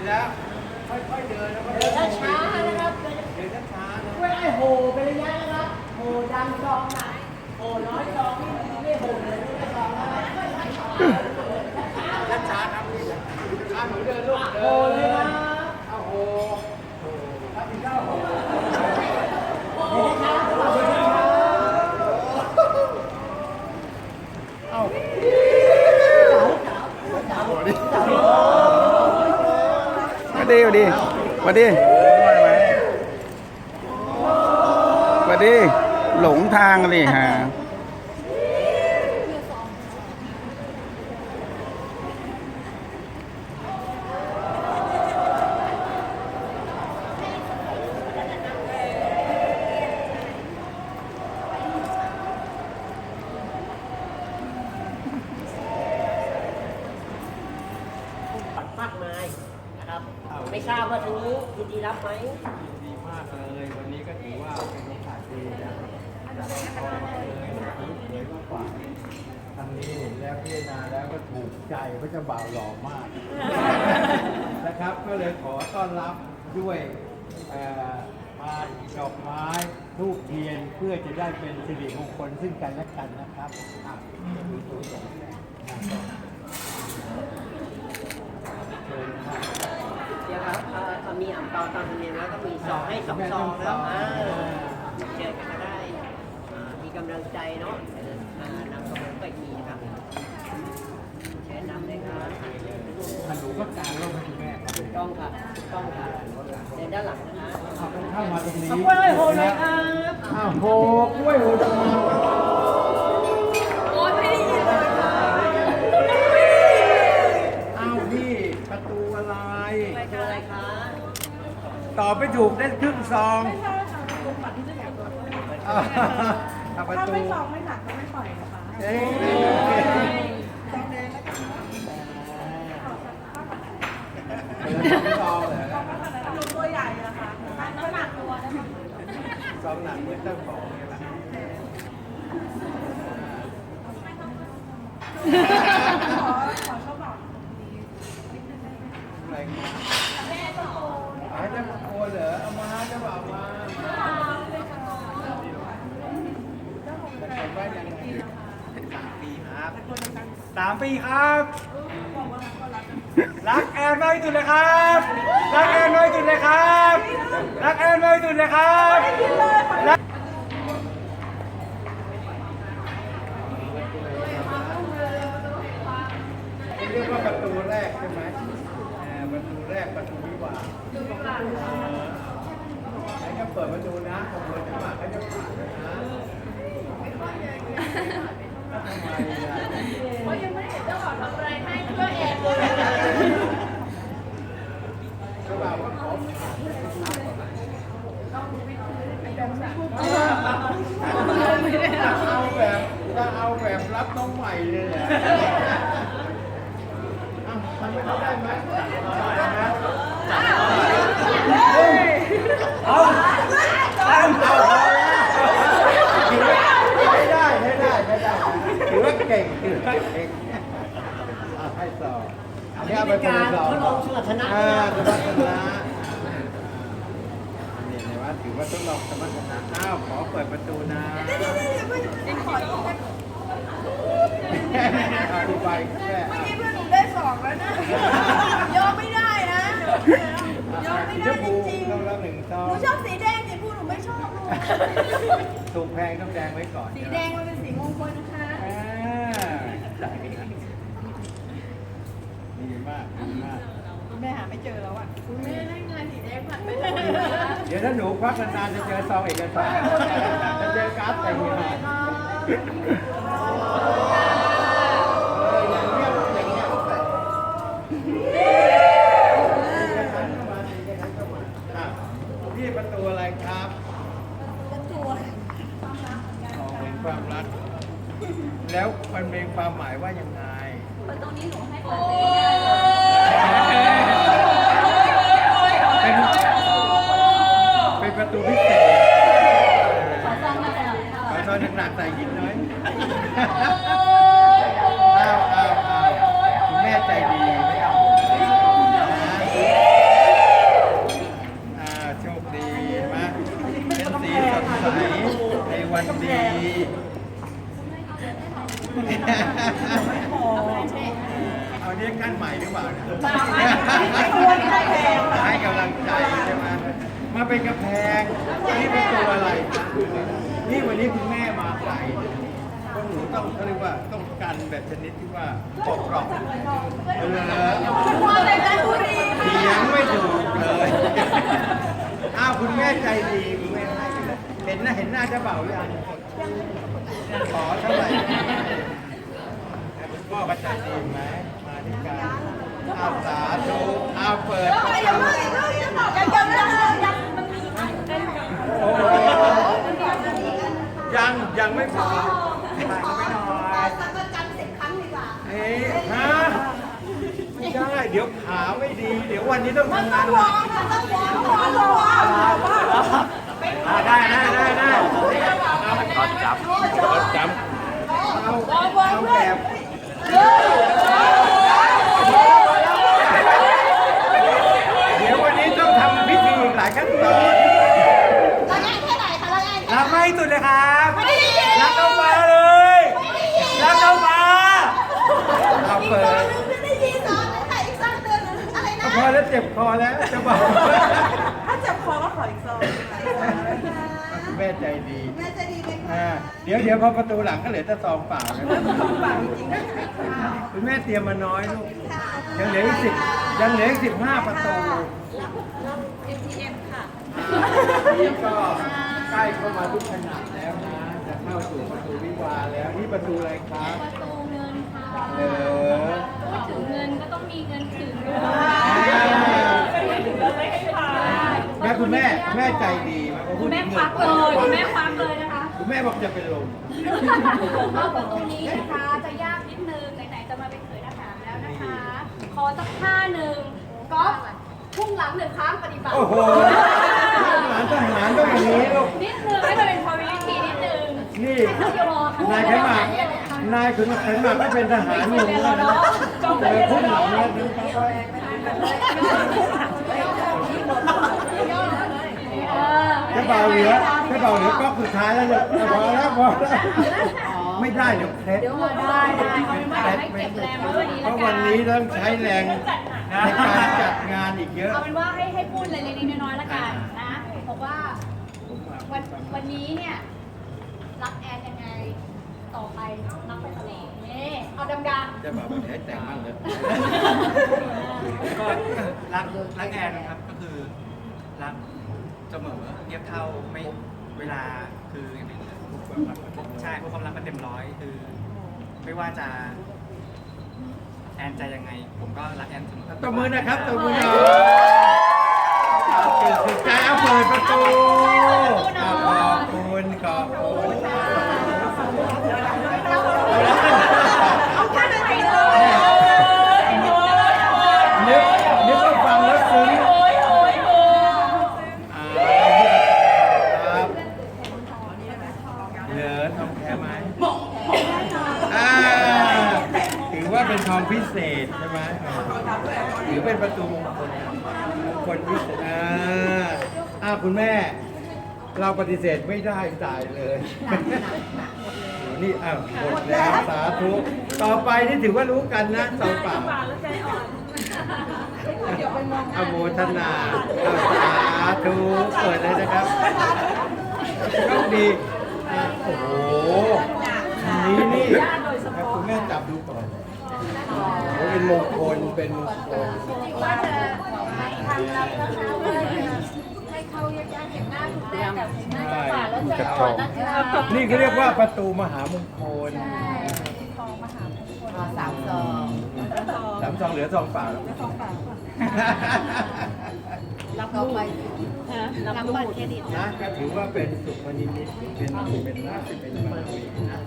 ร็จแล้วค่อยๆเดินแล้วก็เดินช้าๆนะครับเดินช้าๆนะไม่ให้โหเป็นระยะนะครับ โหดังซองไหนโหน้อยซองนี่ไม่โหเลยไม่ซองนะครับ ช้าๆครับอ่าหนูเดินลูก โห เดิน เลยนะ เอาโหรับผิดชอบโห เดินช้าๆเดินช้า เอ้า มาดีมาดี มาดีมาดี หลงทางเลยฮะ ๆมากมายนะครับ ไม่ทราบว่าทางนี้ยินดีรับไหมดีมากเลยวันนี้ก็ถือว่าเป็นโอกาสดีนะจากพอมาเลยสวยมากกว่าทางนี้เห็นแล้วพิจารณาแล้วก็ถูกใจพระเจ้าบ่าวหล่อมากนะครับก็เลยขอต้อนรับด้วยเอ่อมาดอกไม้ทูบเทียนเพื่อจะได้เป็นสิริมงคลซึ่งกันและกันนะครับอะดูตัวอย่างนะเชิญครับ เดี๋ยวครับเอ่อตอน มีอ่ำเปาตอนเรียนแล้วก็มีซองให้สองซองแล้วอ่าเจอกันก็ได้อ่ามีกำลังใจเนาะอ่านำกำลังไปมีครับเชิญนำเลยครับท่านหนูก็การร่มให้คุณแม่ครับถูกต้องค่ะถูกต้องค่ะเดินด้านหลังนะคะเอาเข้ามาตรงนี้เอากล้วยโหเลยครับอ้าวโหกล้วยโหจะมา ตอบไม่ถูกได้ครึ่งซองไม่ใช่ค่ะป็นลุงบัตรที่จะแถวตัวอ่าอะประถ้าตูไม่ซองไม่หนักก็ไม่ปล่อยนะคะ เอ้ยซองแดนเนาะขอสักข้าวผัดซองเหรอซองตัวใหญ่นะคะน้ำหนักตัวนะคะซองหนังเมื่อตั้งของเนี่ยแหละขอขอชอบบอก อะไรมาอ๋อจะมาโกนเหรอเอามาจะบอกมาเป็นว่ายังไงสามปีครับ สามปีครับ รักแอนมากที่สุดเลยครับ รักแอนมากที่สุดเลยครับ รักแอนมากที่สุดเลยครับรักเรียกว่าประตูแรกใช่ไหมเอ่อประตูแรกประตูวิวาห์ไหนก็เปิดประตูนะขบวนจังหวะเขาจะผ่านนะ ว่ายังไม่เห็นเจ้าของทำอะไรให้ก็แอบเลยก็แบบว่าเอาแบบเอาแบบรับน้องใหม่เลยแหละอ้าวทำไม่ได้ไหมได้ไหมเอาเอาเอาไม่ได้ไม่ได้ไม่ได้ถือว่าเก่งถือว่าเก่งเอาให้ต่ออันนี้เอา ไปเป็นคนการละสองทดลองสมรรถนะ อ่าสมรรถนะนี่เห็นว่าถือว่าทดลองสมรรถนะอ้าวขอเปิดประตูนะยังขออีกนะอธิบายแค่เมื่อกี้เพื่อนหนูได้สองแล้วนะ ยอมไม่ได้นะ ยอมไม่ชได้มจพูริงต้องรับหนึ่งซอๆงหนูชอบสีแดงสีพูหนูไม่ชอบลูกถูกแพงต้องแดงไว้ก่อนสีแดงมันเป็นสีมงคลนะคะ อ่า ดีมากดีมากแม่หาไม่เจอแล้วอะคุณแม่ได้เงินสีแดงผ่านไปเลยเดี๋ยวถ้าหนูควักนานๆจะเจอซองเอกสารจะเจอการ์ดแต่งงานเอออย่างเงี้ยอย่างเงี้ยอะพี่ประตูอะไรครับตัวอ๋อเป็นความรัก แล้วมันมีความหมายว่ายังไง โอ้เป็นเป็นประตูพิเศษขอซองหนักๆใส่หินน้อย ย วันดีเอาเรียกขั้นใหม่หรือเปล่าเนี่ยให้กำลังใจใช่ไหมมาเป็นกระแพงนี่เป็นตัวอะไร นี่วันนี้คุณแม่มาไกลพวกหนู ต้องเขาเรียกว่าต้องกันแบบชนิดที่ว่าปกปลอกเออเถียงไม่ถูกเลยอ้าวคุณแม่ใจดีคุณแม่ให้เลยเห็นหน้าเห็นหน้าเจะเบ่าหรือยังขอเท่าไหร่คุณพ่อก็ใจดีไหมมาด้วยกันอ้าวสาธุอ้าวเปิดประตูโอ้โหยังยังไม่พอ ถ่ายก็ไม่น้อยเอ๊ะฮะไม่ได้ เดี๋ยวขาไม่ดี เดี๋ยววันนี้ต้องทำงานหนักอ่าได้ได้ได้ได้เอาจับจับเอาเอาแบบเดี๋ยววันนี้ต้องทำพิธีอีกหลายขั้นตอนรักไม่สุดเลยครับรักเข้ามาเลยรักเข้ามาเอาเปิด พอแล้วเจ็บคอแล้วจะบอกถ้าเจ็บคอก็ขออีกซองคุณแม่ใจดีอ่าเดี๋ยวเดี๋ยวพอประตูหลังก็เหลือแต่ซองเปล่านะคุณแม่เตรียมมาน้อยลูกยังเหลืออีกสิบยังเหลืออีกสิบห้าประตูนี่ก็ใกล้เข้ามาทุกขนาดแล้วนะ จะเข้าสู่ประตูวิวาห์แล้วนี่ประตูอะไรครับประตูเงินค่ะ เหลือพูดถึงเงินก็ต้องมีเงินถึงด้วย แม่ คุณแม่แม่ใจดีไหมพอพูคุดณแม่ถึงควักเลยคุณแม่ควักเลยนะคะคุณแม่บอกจะเป็นลมก็ประตูนี้นะคะจะยากนิดนึงไหนๆจะมาเป็นเขยทหารแล้วนะคะ ขอสักท่าหนึ่งก็พุ่งหลังหนึ่งครั้งปฏิบัติ โอ้โหทหารทหารต้องอย่างนี้ลูกนิดนึงให้มันเป็นพอวิธีนิดนึงนี่ให้เขาโยนนายขันหมากนายขุนขันหมากก็เป็นทหารอยู่นะเออพุ่งหลังเนี่ยดึ งค่อยเออๆจะเบาเหลือจะเบาเหลือก็สุดท้ายแล้วเนี่ยพอแล้วพอแล้วไม่ได้เดี๋ยวเคล็ดเดี๋ยวมาได้ได้เอาเป็นว่าให้เก็บแรงไว้วันนี้เพละราะกัวันนนี้ต้องใช้แรงในการจัดงานอีกเยอะเอาเป็นว่าให้ให้พูดเล็กๆน้อยๆละกันนะบอกว่าวันวันนี้เนี่ยรักแอนยังไงต่อไปรักไปตลอดนี่เอาดังจะบอกแบบให้แต่งบ้างเลยก็รักรักแอนนะครับ ก็คือรัก เสมอเทียบเท่าไม่เวลาคือใช่พวกความรักมันเต็มร้อยคือ ไม่ว่าจะแอนจะยังไง ผมก็รักแอนเสมอตบมือนะครับตบมือหน่อยเกิดสุดใจเอาเปิดประตู พิเศษใช่ไหมถือเป็นประตูมงคลมงคลพิเศษอ่าอ้าวคุณแม่ เราปฏิเสธไม่ได้จ่ายเลยนี่อ้าวหมดแล้วสาธุต่อไปนี่ถือว่ารู้กันนะสองเปล่าอโมทนาสาธุเปิดเลยนะครับโชคดีอะโอ้โหอันนี้นี่คุณแม่จับดูก่อนโอ้โห เป็นมงคลเป็นมงคลๆว่าจะทางเรานะคะว่าให้เขายักย้ายเก็บหน้าคุณแม่แต่ผมน่าจะฝ่าแล้วจะอ่อนนะคะนี่เขาเรียกว่าประตูมหามงคลใช่ทองมหามงคลสามซองสามซองเหลือซองเปล่าแล้วรับต่อไปรับบัตรเครดิตนะก็ถือว่าเป็นสุขนิมิตเป็นเป็นนาคเป็นบารมีนะ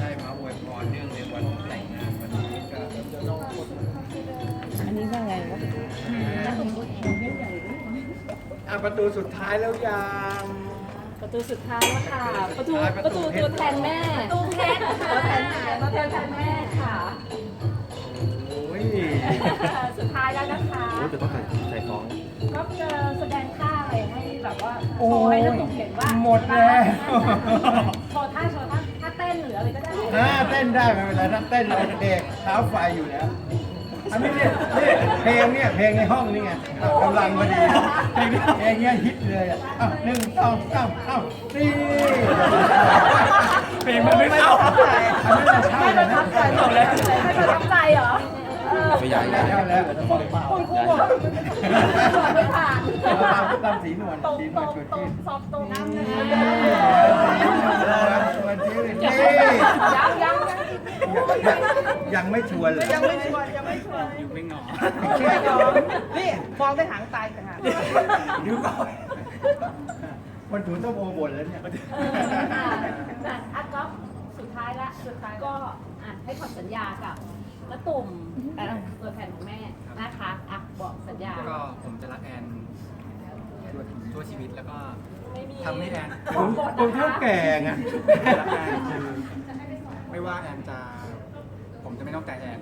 ได้มาอวยพรเนื่องใน อะประตูสุดท้ายแล้วยังประตูสุดท้ายแล้วค่ะ ประตูประประตูตูเพชรตัวแทนแม่ตู้เพชรตัวแทนแม่ตัวแทนแม่ค่ะ โอ้ยสุดท้ายแล้วนะคะจะต้องใส่ใส่ท้องก็จะแสดงท่าอะไรให้แบบว่าโอ้โชว์ยให้นักตุ่มเห็นว่าหมดแล้วโชว์ท่าโชว์ท่าท่าเต้นหรืออะไรก็ได้อ่าเต้นได้ไม่เป็นไรถ้าเต้นเราเด็กเท้าไฟอยู่แล้ว อันนี้เนี่ยนี่เพลงเนี่ยเพลงในห้องนี่ไงอะกำลังพอดีเพลงเพลงเนี้ยฮิตเลยอะอะหนึ่งสองสามเอ้านี่เพลงมันไม่เข้าอันนั้นจะใช่เลยนะไม่ประทับใจเหรอเออไม่ใหญ่ใช่แล้วคุณครูบอกไม่ผ่านตามตามสีนวลตรงสีนตวรลงชวนตรงชื่นซอฟตรงน้ำนะชวนชื่นนี่ยังยัง ยังยังไม่ชวนเลยยังไม่ชวนยังไม่ชวนอยู่ไม่งอนี่มองไปหางตายแต่หางดูก่อนคนถูต้องโอบ่นแล้วเนี่ยอะอะก็สุดท้ายละสุดท้ายก็อะให้คำสัญญากับน้าตุ่มเอ่อตัวแทนของแม่นะคะอะบอกสัญญา ก็ผมจะรักแอนทั่วชีวิตแล้วก็ไม่มีทำให้แอนผมผมเท่าแก่ไงรักแอนคือไม่ว่าแอนจะ ผมจะไม่นอกใจแอน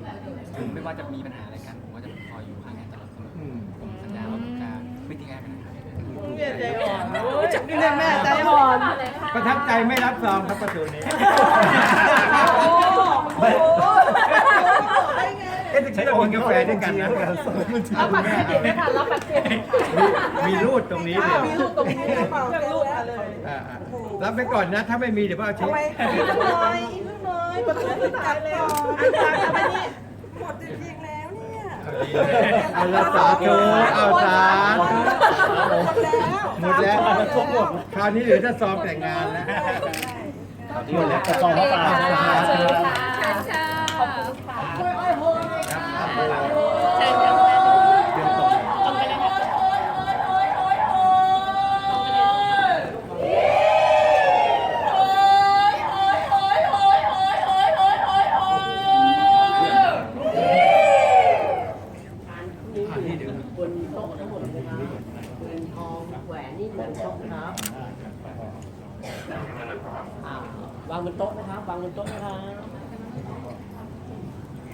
ถึงไม่ว่าจะมีปัญหาอะไรกัน ผมก็จะคอยอยู่ข้างแอนตลอดเสมออืมผมสัญญาว่าผมจะไม่ทิ้งแอนไปไหนครับเนี่ยใจอ่อนโอ้ยนี่เรียกแม่ใจอ่อนประทับใจไม่รับซองครับประตูนี้ โอ้โหเอ๊ะจะกินกาแฟด้วยกันนะ รับบัตรเครดิตนะคะรับบัตรเครดิตค่ะมีรูดตรงนี้เลยมีลูกตรงนี้เลยเปล่าเลูกมาเลย อ่าๆรับไปก่อนนะ ถ้าไม่มีเดี๋ยวพ่อเอาเช็คทำไมอีกน้อ ยอีกน้อยประตูไม่ตายแล้วอาจารย์ทำไมนี่หมดจริงๆแล้วเนี่ยเอาละสาธุเอาสาธุหมดแล้วหมดแล้วคราวนี้เหลือแต่ซองแต่งงานแล้วหมดแล้วแต่ซองโอพระเคป่าค่ะสาเชิธุขอบคุณค่ะเชิญค่ะต้องไปเลยค่ะ นโต๊ะทั้งหมดเลยนะเงินทองแหวนนี่บนโต๊ะนะครับอ่าวางบนโต๊ะนะครับวางบนโต๊ะนะครับ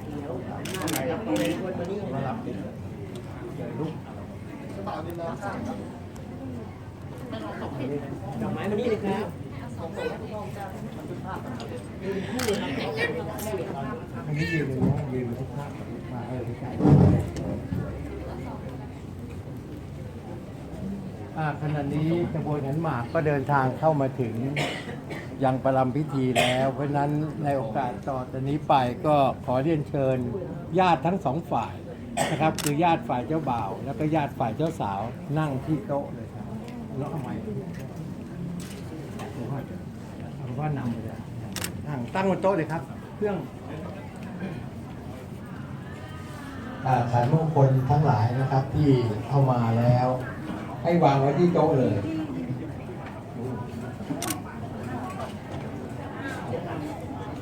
เดี๋ยวหน้าไหนครับตรงนี้คนมานี่นะครับดอกไม้มานี่เลยครับอันนี้ยืนเลยนะยืนทุกภาพมาเออใช่อ่ ขณะนี้กระบวนขันหมากก็เดินทางเข้ามาถึงยังประลำพิธีแล้ว เพราะนั้นในโอกาสต่อจากนี้ไปก็ขอเรียนเชิญญาติทั้งสองฝ่ายนะครับ คือญาติฝ่ายเจ้าบ่าว แล้วก็ญาติฝ่ายเจ้าสาวนั่งที่โต๊ะเลยครับแล้วทำไมผมว่าผมว่านำไปเลยนั่งตั้งบนโต๊ะเลยครับ เครื่องขันมงคลทั้งหลายนะครับที่เข้ามาแล้ว ให้วางไว้ที่โต๊ะเลย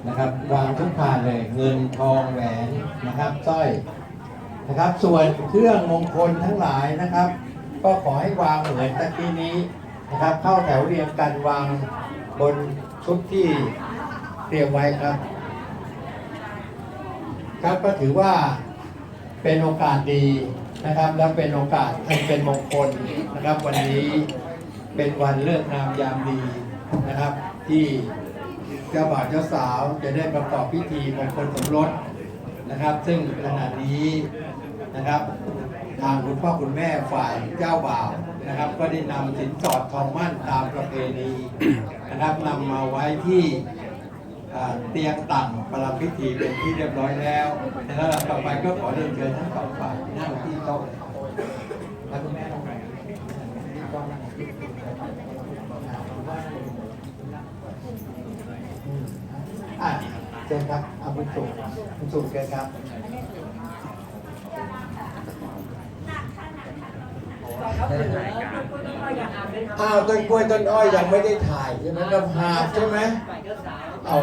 นะครับ วางทุกพานเลย เงินทองแหวนนะครับสร้อยนะครับ ส่วนเครื่องมงคลทั้งหลายนะครับ ก็ขอให้วางเหมือนตะกี้นี้นะครับ เข้าแถวเรียงกันวางบนชุดที่เตรียมไว้ครับ ครับก็ถือว่าเป็นโอกาสดี นะครับ และเป็นโอกาสอันเป็นมงคลนะครับ วันนี้เป็นวันเลิกงามยามดีนะครับ ที่เจ้าบ่าวเจ้าสาวจะได้ประกอบพิธีมงคลสมรสนะครับ ซึ่งขณะนี้นะครับ ทางคุณพ่อคุณแม่ฝ่ายเจ้าบ่าวนะครับ ก็ได้นำสินสอดทองมั่นตามประเพณีนะครับนำมาไว้ที่เตียงต่างประลับพิธีเป็นที่เรียบร้อยแล้วในระดับต่อไปก็ขอเรียนเชิญทั้งสองฝ่ายนั่งที่ โต๊ะเลยแล้วคุณแม่นั่งไหนก็นั่งที่โต๊ะอืมอะเชิญครับเอาบุญสุขบุญสุขเชิญครับอ้าวต้นกล้วยต้นอ้อยยังไม่ได้ถ่ายใช่ไหมกับหาบใช่ไหมฝ่ายเจ้าสาวอ๋อ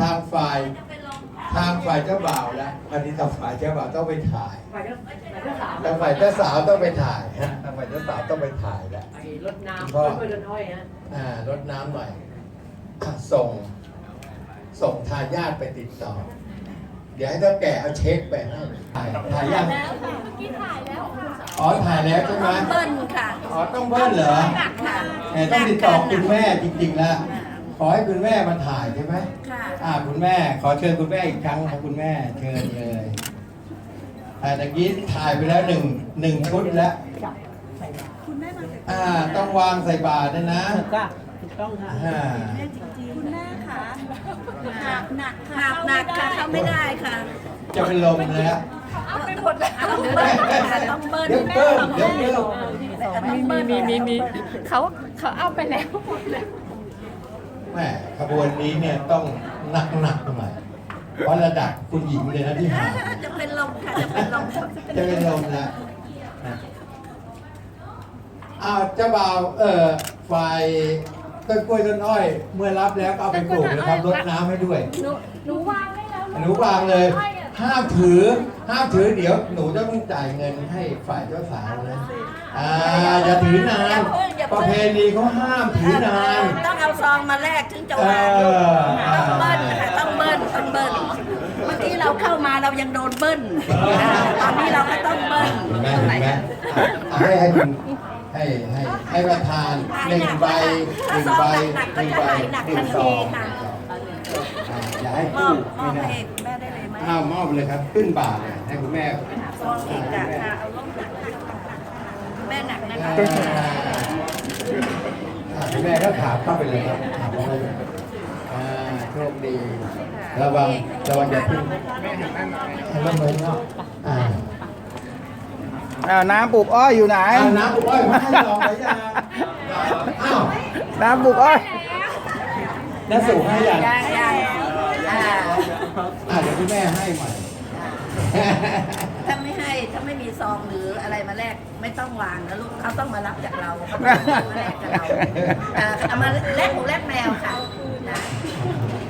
ทางฝ่าย ทางฝ่ายเจ้าบ่าวแล้วอันนี้ทางฝ่ายเจ้าบ่าวต้องไปถ่ายฝ่ายเจ้าฝ่ายเจ้าสาวทางฝ่ายเจ้าสาวต้องไปถ่ายฮะทางฝ่ายเจ้าสาวต้องไปถ่ายแล้ว ไอ้รถน้ำก็รถกล้วยรถอ้อยฮะอ่ารดน้ำหน่อยอะส่ง ส่งทายาทไปติดต่อ เดี๋ยวให้เท่าแก่เอาเช็คไปให้ถ่ายถ่ายยังแล้วค่ะเมื่อกี้ถ่ายแล้วค่ะอ๋อถ่ายแล้วใช่ไหมเบิ้ลค่ะอ๋อต้องเบิ้ลเหรอ หนักค่ะแหมต้องติดต่อคุณแม่จริงๆแล้วข อให้คุณแม่มาถ่ายใช่ไหมค่ะอ่าคุณแม่ ขอเชิญคุณแม่อีกครั้งครับคุณแม่เชิญเลยอ่าตะกี้ถ่ายไปแล้วหนึ่งหนึ่งชุดแล้วอ่าต้องวางใส่บาตรนะนะค่ะถูกต้องค่ะอ่าคุณแม่ค่ะหนักหนักค่ะหนักค่ะเข้าไม่ได้ค่ะจะเป็นลมแล้วเอาไปหมดแล้วต้องเบิ้ลค่ะต้องเบิ้ลเดี๋ยวเพิ่มเดี๋ยวเพิ่มมีมีมีมีเขาเขาเอาไปแล้วหมดแล้ว แม่ขบวนนี้เนี่ยต้องหนักหนักๆหน่อยเพราะระดับคุณหญิงเลยนะที่หา จะเป็นลมค่ะจะเป็นลมจะเป็นลมแล้วนะอ้าวเจ้าบ่าวเออฝ่ายต้นกล้วยต้นอ้อย เมื่อรับแล้วก็เอาไปปลูกนะครับรดน้ำให้ด้วย หนูหนูวางได้แล้วหนูวางเลย ห้ามถือ ห้ามถือเดี๋ยว หนูจะต้องจ่ายเงินให้ฝ่ายเจ้าสาวนะ อ่าอย่าถือนานประเพณีเขาห้ามถือนาน ต้องเอาซองมาแลกถึงจะเอวางอต้องเบิ้ลค่ะต้องเบิ้ลต้องเบิ้ลเมื่อกี้เราเข้ามาเรายังโดนเบิ้ลตอนนี้เราก็ต้องเบิ้ล เห็นไหมเห็นไหมเอาให้ให้คุณให้ให้ให้ประธานหนึ่งใบหนึ่งใบหนึ่งใบหนึ่งซองอ่าอย่าให้มอคู่บมอบไม่ได้ให้แม่ได้เลยไหมอ้าวมอบเลยครับ ขึ้นบาทเลยให้คุณแม่ซองอีกอะค่ะเอาลงหนัก แม่หนักนะคะอ่าคุณแม่ก็ขาบเข้าไปเลยครับขาบเข้าไปเลยอ่าโชคดีระวังระวังอย่าพึ่งให้ละเมินเนาะอ่าอ้าวน้ำปลูกอ้อยอยู่ไหนอ้าวน้ำอ้อยมาให้ลองไปยังอ้าวน้ำปลูกอ้อย น้าสู่ให้ยัง ยังยังอ่า อ่าเดี๋ยวคุณแม่ให้ใหม่ ม่มีซองหรืออะไรมาแลกไม่ต้องวางนะลูกเขาต้องมารับจากเราเขาต้องมาแลกจากเราอ่าเอามาแลกหมูแลกแมวค่ะนะ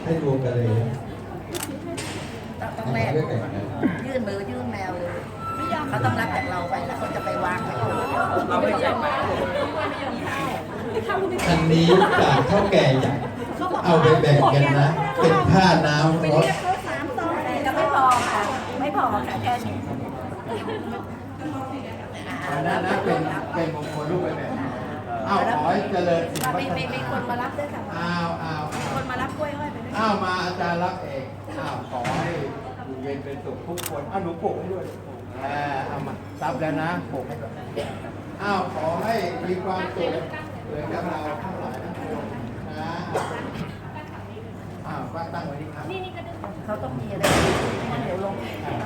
ให้รวมกันเลยต้องต้องแลกยื่นมือยื่นแมวเลยเขาต้องรับจากเราไปแล้วเขาจะไปวางไว้เราไม่ยอมอันนี้จากเท่าแก่ใหญ่เอาไปแบ่งกันนะ เป็นค่าน้ำรถจะไม่พอค่ะ ไม่พอค่ะแค่นี้ อันนั้นนะเป็นเป็นมงคลรูปไปแบบ อ้าวขอให้เจริญสิ่งวัมีฒมีมีธรคนมารับด้วยค่ะอ้าวอ้าวมีคนมารับกล้วยอ้อยไปด้วยอ้าวมาอาจารย์รับเองอ้าวขอให้อยู่เย็นเป็นสุขทุกคนอ้าวหนูปลูกให้ด้วยอ่าเอามารับแล้วนะปลูกให้ก่อนอ้าวขอให้มีความสุขเหมือนกับเราทั้งหลายทั้งปวงนะอ้าวป้าตั้งไว้ที่ครับเขาต้องมีอะไรม่งั้นเดี๋ยวลง